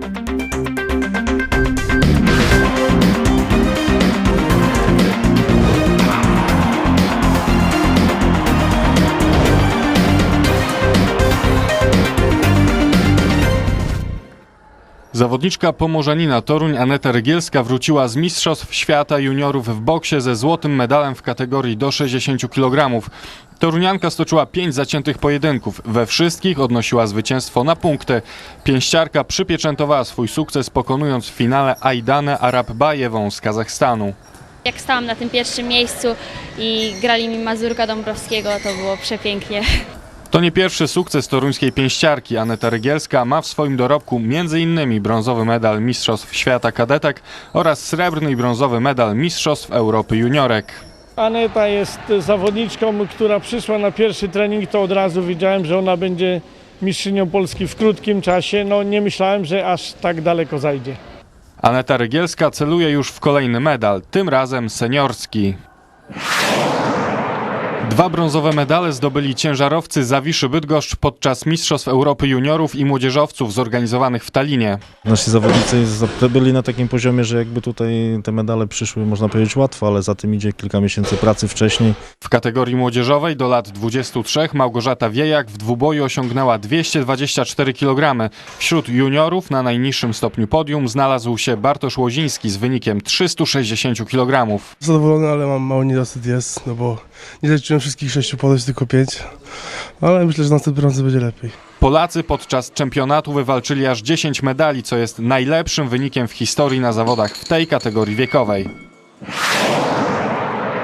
Thank you. Zawodniczka Pomorzanina Toruń Aneta Rygielska wróciła z Mistrzostw Świata Juniorów w boksie ze złotym medalem w kategorii do 60 kg. Torunianka stoczyła pięć zaciętych pojedynków. We wszystkich odnosiła zwycięstwo na punkty. Pięściarka przypieczętowała swój sukces pokonując w finale Aidanę Arab-Bajewą z Kazachstanu. Jak stałam na tym pierwszym miejscu i grali mi Mazurka Dąbrowskiego, to było przepięknie. To nie pierwszy sukces toruńskiej pięściarki. Aneta Rygielska ma w swoim dorobku m.in. brązowy medal Mistrzostw Świata Kadetek oraz srebrny i brązowy medal Mistrzostw Europy Juniorek. Aneta jest zawodniczką, która przyszła na pierwszy trening, to od razu wiedziałem, że ona będzie mistrzynią Polski w krótkim czasie. No nie myślałem, że aż tak daleko zajdzie. Aneta Rygielska celuje już w kolejny medal, tym razem seniorski. Dwa brązowe medale zdobyli ciężarowcy Zawiszy Bydgoszcz podczas Mistrzostw Europy Juniorów i Młodzieżowców zorganizowanych w Talinie. Nasi zawodnicy za- byli na takim poziomie, że jakby tutaj te medale przyszły, można powiedzieć, łatwo, ale za tym idzie kilka miesięcy pracy wcześniej. W kategorii młodzieżowej do lat 23 Małgorzata Wiejak w dwuboju osiągnęła 224 kg. Wśród juniorów na najniższym stopniu podium znalazł się Bartosz Łoziński z wynikiem 360 kg. zadowolony, ale mam mały niedosyt jest, no bo nie zaliczyłem wszystkich sześciu podejść, tylko pięć. Ale myślę, że następnym razem będzie lepiej. Polacy podczas czempionatu wywalczyli aż 10 medali, co jest najlepszym wynikiem w historii na zawodach w tej kategorii wiekowej.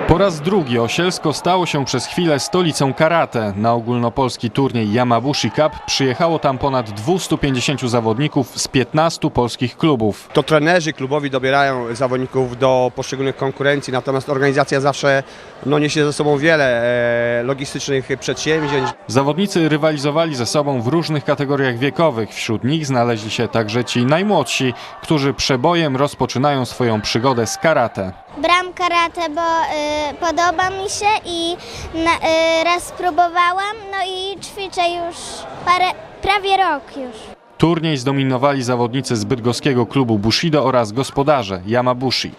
Po raz drugi Osielsko stało się przez chwilę stolicą karate. Na ogólnopolski turniej Yamabushi Cup przyjechało tam ponad 250 zawodników z 15 polskich klubów. To trenerzy klubowi dobierają zawodników do poszczególnych konkurencji, natomiast organizacja zawsze no, niesie ze sobą wiele e, logistycznych przedsięwzięć. Zawodnicy rywalizowali ze sobą w różnych kategoriach wiekowych. Wśród nich znaleźli się także ci najmłodsi, którzy przebojem rozpoczynają swoją przygodę z karate. Bram karate, bo y, podoba mi się i na, y, raz spróbowałam, no i ćwiczę już parę, prawie rok już. Turniej zdominowali zawodnicy z bydgoskiego klubu Bushido oraz gospodarze Yamabushi.